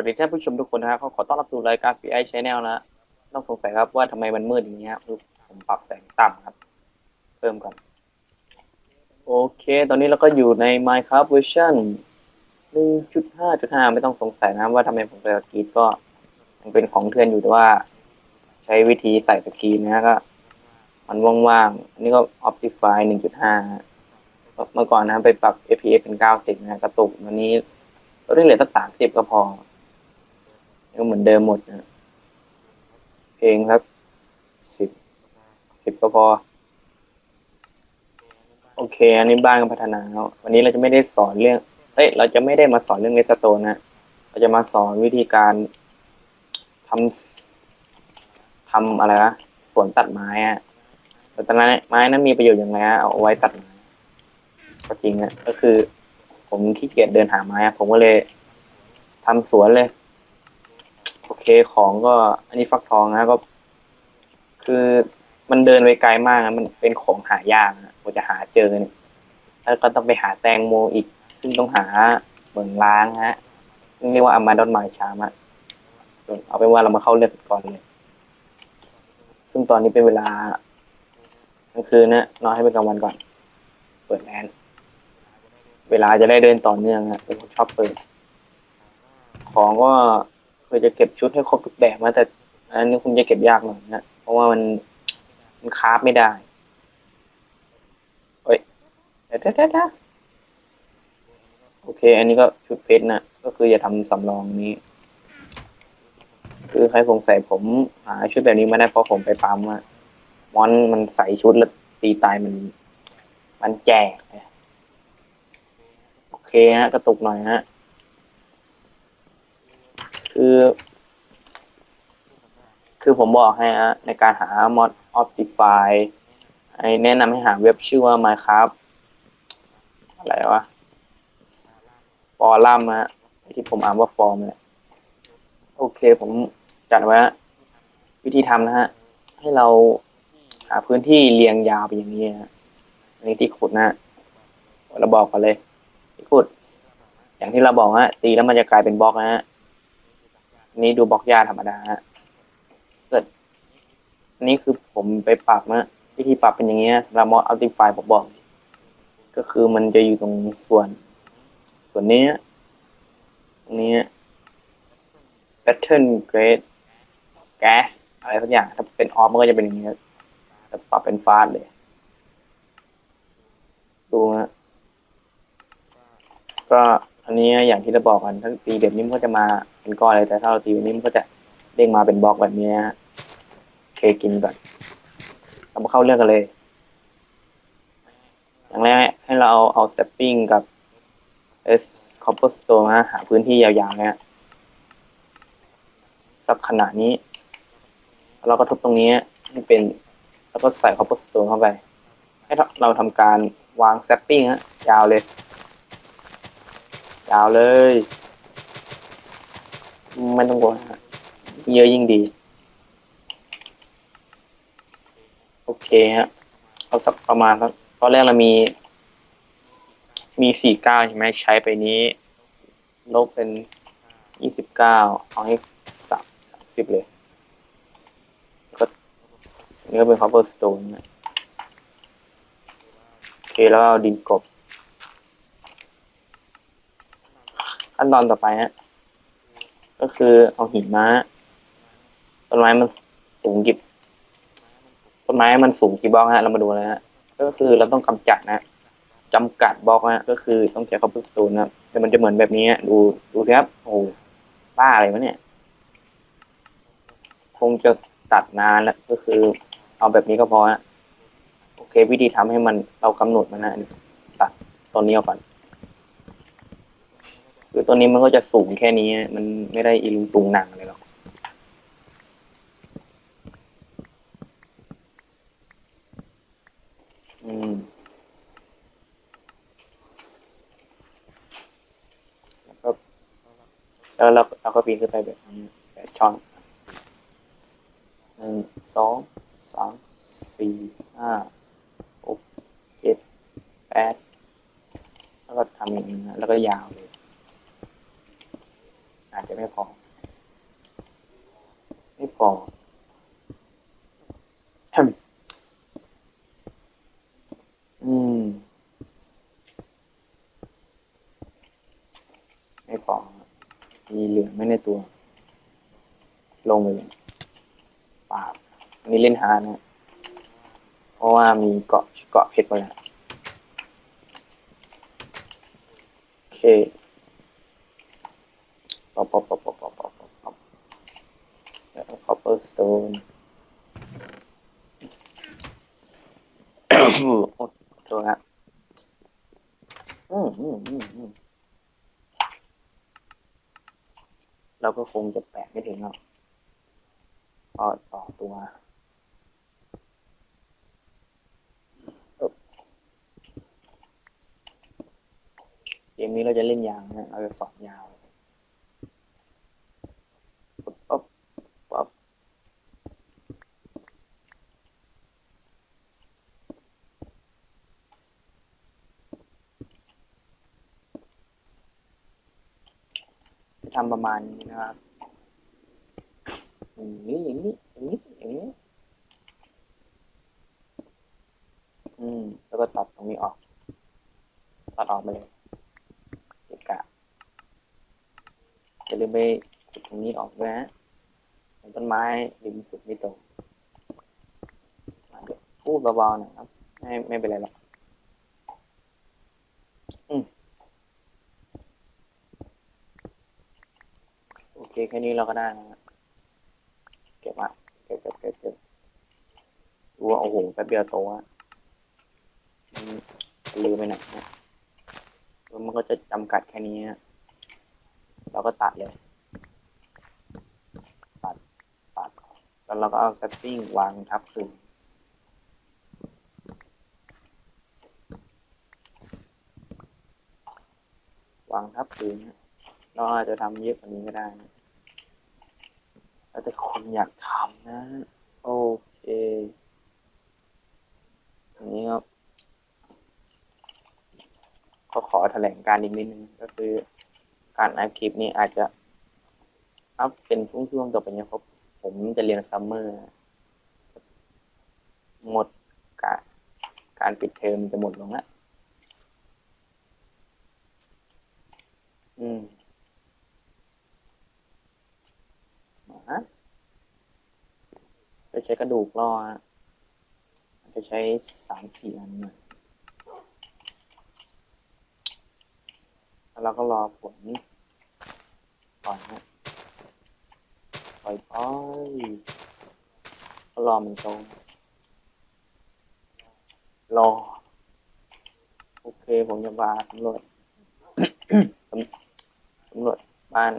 วัสดีท่านผู้ชมทุกคนนะครับขอต้อนรับสู่รายการ PI Channel นะต้องสงสัยครับว่าทำไมมันมืดอย่างเงี้ยผมปรับแสงต่ำครับ เพิ่มก่อน โอเค ตอนนี้เราก็อยู่ใน Minecraft version 1.5.5 ไม่ต้องสงสัยนะว่าทำไมผมใส่สกรีนก็ยังเป็นของเทือนอยู่แต่ว่า ใช้วิธีใส่สกรีนนะก็ มันว่างๆ อันนี้ก็ Optify 1.5 เมื่อก่อนนะไปปรับ FPS เป็น 90 นะกระตุกวันนี้ก็ได้เหลือสัก30ก็พอ ก็เหมือนเดิมหมดนะเพลงครับสิบสิบก็พอ โอเค อันนี้บ้านก็พัฒนาแล้ววันนี้เราจะไม่ได้สอนเรื่อง เอ้ย เราจะไม่ได้มาสอนเรื่องเลสโตนนะ เราจะมาสอนวิธีการทำทำอะไรนะสวนตัดไม้อะแต่ตอนนั้นไม้นั้นมีประโยชน์อย่างไรอะเอาไว้ตัดไม้ก็จริงนะก็คือ ผมขี้เกียจเดินหาไม้ผมก็เลยทำสวนเลย ของก็ อันนี้ฟักทองนะก็ คือมันเดินไปไกลมากนะมันเป็นของหายากนะกว่าจะหาเจอเนี่ยแล้วก็ต้องไปหาแตงโมอีก ซึ่งต้องหาเหมืองล้างฮะเรียกว่าอามาดอนไมชามะเอาเป็นว่าเรามาเข้าเรื่องก่อนเลยซึ่งตอนนี้เป็นเวลากลางคืนนะนอนให้เป็นกลางวันก่อน เปิดแลนเวลาจะได้เดินต่อเนื่องฮะเป็นคนชอบเปิด ของก็ คยจะเก็บชุดให้ครบทุกแบบมาแต่อันนี้คงจะเก็บยากหน่อยนะ เพราะว่ามันมันคราฟไม่ได้เฮ้ยเดี๋ยวเดี๋ยวเดี๋ยวโอเค อันนี้ก็ชุดเพชรนะก็คือจะทำสำรองนี้ คือใครสงสัยผมหาชุดแบบนี้ไม่ได้เพราะผมไปปั๊มอะมอนมันใส่ชุดแล้วตีตายมัน มันแจกโอเคฮะกระตุกหน่อยฮะ คือ คือผมบอกให้ฮะในการหา mod optify ไอแนะนำให้หาเว็บชื่อว่า minecraft อะไรวะฟอรัมฮะที่ผมอ่านว่าฟอร์มเนี่ยโอเค ผมจัดไว้วิธีทำนะฮะ ให้เราหาพื้นที่เรียงยาวไปอย่างนี้ฮะอันนี้ที่ขุดนะฮะเราบอกกันเลยที่ขุด อย่างที่เราบอกฮะตีแล้วมันจะกลายเป็นบล็อกนะฮะ นี่ดูบล็อกหญ้าธรรมดาฮะเกิดอันนี้คือผมไปปรับนะวิธีปรับเป็นอย่างเงี้ยสำหรับมอดอัลติฟายผมบอก ก็คือมันจะอยู่ตรงส่วน ส่วนนี้ตรงนี้ pattern grade gas อะไรสักอย่าง ถ้าเป็นออฟมันก็จะเป็นอย่างเงี้ยแต่ปรับเป็นฟาสเลย ดูฮะก็ อันนี้อย่างที่เราบอกกันถ้าตีแบบนี้มันก็จะมาเป็นก้อนเลยแต่ถ้าเราตีแบบนี้มันก็จะเด้งมาเป็นบล็อกแบบนี้เคกินก่อนเรามาเข้าเรื่องกันเลย อย่างแรกให้เราเอาเอา s ซปปิ้งกับ S copperstone นะหาพื้นที่ยาวๆเนี่ยสักขนาดนี้ เราก็ทุบตรงนี้ให้เป็น แล้วก็ใส่ copperstone เข้าไป ให้เราทำการวาง s ซปปิ้งฮะยาวเลย ยาวเลย ไม่ต้องกลัวฮะเยอะยิ่งดี โอเคฮะ เอาสักประมาณสักตอนแรกเรามี มีสี่เก้าใช่ไหมใช้ไปนี้ ลบเป็นยี่สิบเก้าเอาให้สามสามสิบเลย ก็นี่ก็เป็น copperstone นะโอเคแล้วเอาดินกบ ขั้นตอนต่อไปฮะ ก็คือเอาหินมาต้นไม้มันสูงกี่ต้นไม้มันสูงกี่บล็อกฮะ เรามาดูเลยฮะ ก็คือเราต้องกำจัดนะจำกัดบล็อกนะก็คือต้องใช้คอมพิวสตูนนะแต่มันจะเหมือนแบบนี้ดูดูสิครับ โอ้บ้าอะไรวะเนี่ย คงจะตัดนานแล้วก็คือ เอาแบบนี้ก็พอฮะ โอเค วิธีทำให้มันเรากำหนดมันนะตัดต้นนี้ออกก่อน คือตัวนี้มันก็จะสูงแค่นี้ มันไม่ได้อีลุงตุงหนังอะไรหรอกอืมแล้วเราเราก็ปีนขึ้นไปแบบนี้แบบช่องหนึ่งสองสามสี่ห้าหกเจ็ดแปดแล้วก็ทำอย่างนี้นะแล้วก็ยาวเลย ไม่พอไม่พออืมไม่พอมีเหลือไม่ในตัว ลงไปเลยปาบอันนี้เล่นฮานะเพราะว่ามีเกาะเกาะเพชรมาแล้วโอเค ป๊อปป๊อปป๊อปป๊อปป๊อปป๊อปป๊อปคอปเปอร์สโตนอดตัวฮะอืมอืมอืมอืมเราก็คงจะแปะไม่ถึงหรอกต่อต่อตัวเกมนี้เราจะเล่นยางนะเราจะสอนยาว จะทำประมาณนี้นะครับอย่างนี้อย่างนี้อย่างนี้อย่างนี้อืม แล้วก็ตัดตรงนี้ออก ตัดออกไปเลยเกะกะอย่าลืมไปขุดตรงนี้ออกด้วยนะต้นไม้ริมสุดไม่ตรงพูดเบาๆหน่อยครับ ไม่ไม่เป็นไรหรอกอืม โอเคแค่นี้เราก็ได้นะเก็บอะเก็บเก็บเก็บเก็บดูว่าโอ้โหแป๊บเดียวโตอะลืมไปไหนนะแล้วมันก็จะจำกัดแค่นี้นะเราก็ตัดเลย ตัด ตัด แล้วเราก็เอาเซตติ้งวางทับคืนวางทับคืนเราอาจจะทำเยอะกว่านี้ก็ได้นะ แล้วแต่คนอยากทำนะ โอเคอันนี้ครับก็ขอแถลงการอีกนิดนึงก็คือการอัดคลิปนี้อาจจะอัพเป็นช่วงๆต่อไปนี้เพราะผมจะเรียนซัมเมอร์หมดการการปิดเทอมจะหมดลงแล้วอืมมาจะใช้ กระดูกล่อฮะจะใช้สามสี่อันหน่อยแล้วเราก็รอผลก่อนฮะปล่อยปล่อยก็รอมันโตรอ โอเค ผมจะมาสำรวจสำรวจบ้าน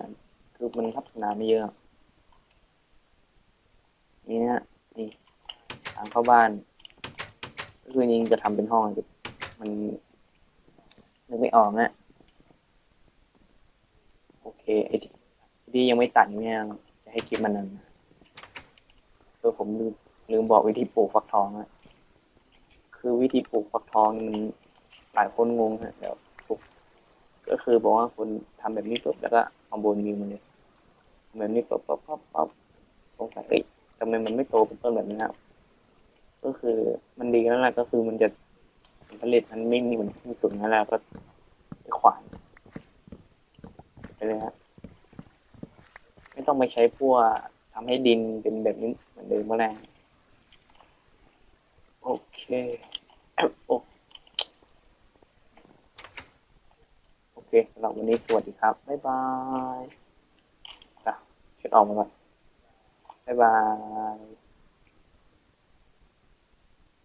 คือมันพัฒนาไม่เยอะ นี่ฮะ นี่ทางเข้าบ้านคือยิงจะทำเป็นห้องมันนึกไม่ออกนะโอเคไอ้ที่ยังไม่ตัดเนี่ยจะให้คลิปมันนั้นเออผมลืมลืมบอกวิธีปลูกฟักทองอะคือวิธีปลูกฟักทองนี่มันหลายคนงงฮะเดี๋ยวปลูกก็คือบอกว่าคนทำแบบนี้ปุ๊บแล้วก็เอาบนวิวมันเลยแบบนี้ปุ๊บปุ๊บปุ๊บปุ๊บสงสัยเอ้ย ไมมันไม่โตเป็นต้นแบบนี้ครับ ก็คือมันดีแล้วแหละก็คือมันจะผลผลิตมันไม่มีเหมือนที่สุดนั่นแหละก็ไปขวานไปเลยฮะไม่ต้องไปใช้พวกทำให้ดินเป็นแบบนี้เหมือนเดิมก็แล้วโอเคโอโอเคสำหรับวันนี้สวัสดีครับ บ๊ายบายอะเช็ดออกมาก่อน và